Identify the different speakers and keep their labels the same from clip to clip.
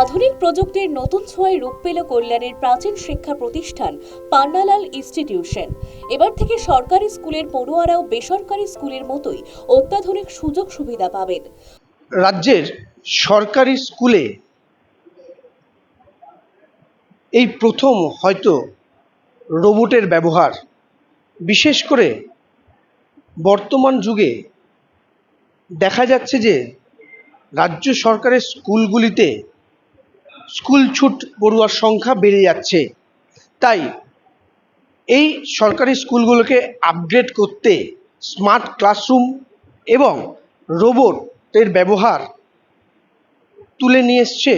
Speaker 1: আধুনিক প্রযুক্তির নতুন ছোঁয়ায় রূপ পেল কল্যাণের প্রাচীন শিক্ষা প্রতিষ্ঠান পান্নালাল ইনস্টিটিউশন। এবার থেকে সরকারি স্কুলের পড়ুয়ারাও বেসরকারি স্কুলের মতোই অত্যাধুনিক সুযোগ সুবিধা পাবেন।
Speaker 2: রাজ্যের সরকারি স্কুলে এই প্রথম হয়তো রোবটের ব্যবহার। বিশেষ করে বর্তমান যুগে দেখা যাচ্ছে যে রাজ্য সরকারের স্কুলগুলিতে স্কুল ছুট পড়ুয়ার সংখ্যা বেড়ে যাচ্ছে। তাই এই সরকারি স্কুলগুলোকে আপগ্রেড করতে স্মার্ট ক্লাসরুম এবং রোবটের ব্যবহার তুলে নিয়ে এসছে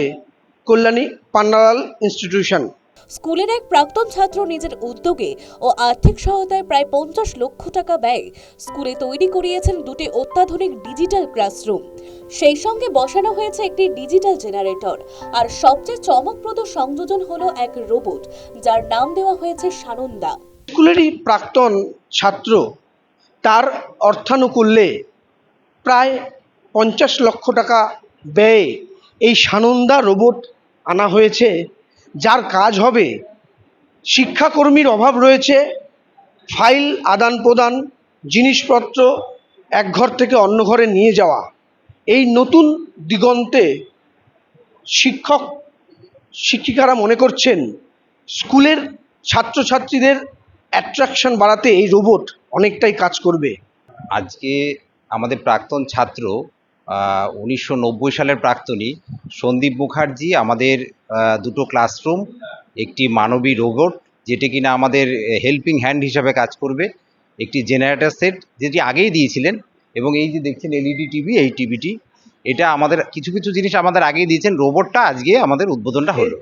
Speaker 2: কল্যাণী পান্নালাল ইনস্টিটিউশন
Speaker 1: স্কুলের এক প্রাক্তন ছাত্র নিজের উদ্যোগে ও আর্থিক সহায়তায় প্রায় পঞ্চাশ লক্ষ টাকা ব্যয় স্কুলে তৈরি করিয়েছেন দুটি অত্যাধুনিক ডিজিটাল ক্লাসরুম। সেই সঙ্গে বসানো হয়েছে একটি ডিজিটাল জেনারেটর। আর সবচেয়ে চমকপ্রদ সংযোজন হলো এক রোবট, যার নাম দেওয়া হয়েছে সানন্দা।
Speaker 2: স্কুলেরই প্রাক্তন ছাত্র, তার অর্থানুকূল্যে প্রায় পঞ্চাশ লক্ষ টাকা ব্যয়ে এই সানন্দা রোবট আনা হয়েছে। যার কাজ হবে শিক্ষাকর্মীর অভাব রয়েছে, ফাইল আদান প্রদান, জিনিসপত্র এক ঘর থেকে অন্য ঘরে নিয়ে যাওয়া। এই নতুন দিগন্তে শিক্ষক, শিক্ষিকারা মনে করছেন, স্কুলের ছাত্রছাত্রীদের অ্যাট্রাকশন বাড়াতে এই রোবট অনেকটাই কাজ করবে।
Speaker 3: আজকে আমাদের প্রাক্তন ছাত্র উনিশশো নব্বই সালের প্রাক্তনী সন্দীপ মুখার্জি আমাদের দুটো ক্লাসরুম একটি মানবী রোবট যেটি কিনা আমাদের হেল্পিং হ্যান্ড হিসাবে কাজ করবে একটি জেনারেটর সেট যেটি আগেই দিয়েছিলেন এবং এই যে দেখছেন এলইডি টিভি এই টিভিটি এটা আমাদের কিছু কিছু জিনিস আমাদের আগেই দিয়েছেন রোবটটা আজকে আমাদের উদ্বোধনটা হলো।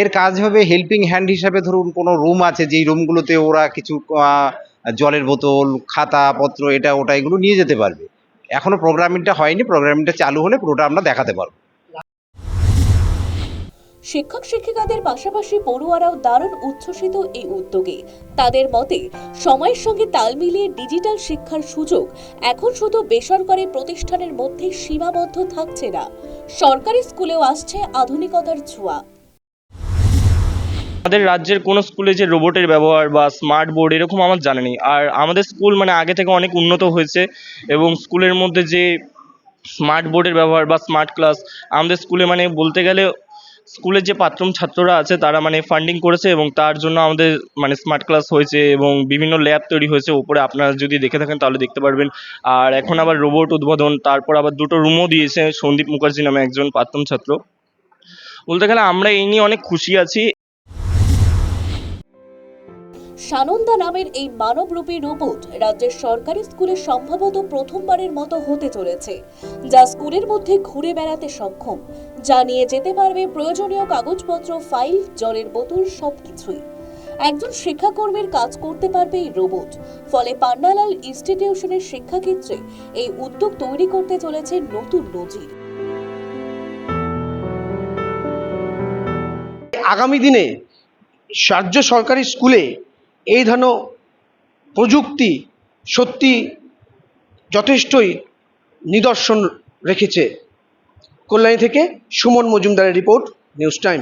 Speaker 3: এর কাজ হবে হেল্পিং হ্যান্ড হিসাবে ধরুন কোনো রুম আছে যেই রুমগুলোতে ওরা কিছু জলের বোতল খাতা পত্র এটা ওটা এগুলো নিয়ে যেতে পারবে। এখনও প্রোগ্রামিংটা হয়নি প্রোগ্রামিংটা চালু হলে পুরোটা আমরা দেখাতে পারব।
Speaker 1: শিক্ষক শিক্ষিকাদের পাশাপাশি পড়ুয়ারাও দারুণ উচ্ছ্বসিত এই উদ্যোগে। তাদের মতে, সময়ের সঙ্গে তাল মিলিয়ে ডিজিটাল শিক্ষার সুযোগ এখন শুধু বেসরকারি প্রতিষ্ঠানের মধ্যে সীমাবদ্ধ থাকছে না। সরকারি স্কুলেও আসছে আধুনিকতার ছোঁয়া।
Speaker 4: আমাদের রাজ্যের কোনো স্কুলে যে রোবটের ব্যবহার বা স্মার্ট বোর্ড এরকম আমার জানা নেই। আর আমাদের স্কুল মানে আগে থেকে অনেক উন্নত হয়েছে এবং স্কুলের মধ্যে যে স্মার্ট বোর্ডের ব্যবহার বা স্মার্ট ক্লাস আমাদের স্কুলে মানে বলতে গেলে স্কুলের যে প্রাক্তন ছাত্ররা আছে তারা মানে ফান্ডিং করেছে এবং তার জন্য আমাদের মানে স্মার্ট ক্লাস হয়েছে এবং বিভিন্ন ল্যাব তৈরি হয়েছে। ওপরে আপনারা যদি দেখে থাকেন তাহলে দেখতে পারবেন। আর এখন আবার রোবট উদ্বোধন, তারপর আবার দুটো রুমও দিয়েছে। সন্দীপ মুখার্জি নামে একজন প্রাক্তন ছাত্র। বলতে গেলে আমরা এই নিয়ে অনেক খুশি আছি।
Speaker 1: সানন্দা নামের এই মানবরূপী রোবট রাজ্যের সরকারি স্কুলে সম্ভবত প্রথমবারের মতো হতে চলেছে, যা স্কুলের মধ্যে ঘুরে বেড়াতে সক্ষম, যা নিয়ে যেতে পারবে প্রয়োজনীয় কাগজপত্র, ফাইল, জলের বোতল, সবকিছুই। একজন শিক্ষাকর্মীর কাজ করতে পারবে এই রোবট, ফলে পান্নালাল ইনস্টিটিউশনের শিক্ষাক্ষেত্রে এই উদ্যোগ তৈরি করতে চলেছে নতুন নজির।
Speaker 2: আগামী দিনে রাজ্য সরকারি স্কুলে এই ধরনের প্রযুক্তি সত্যি যথেষ্টই নিদর্শন রেখেছে। কল্যাণী থেকে সুমন মজুমদারের রিপোর্ট নিউজ টাইম।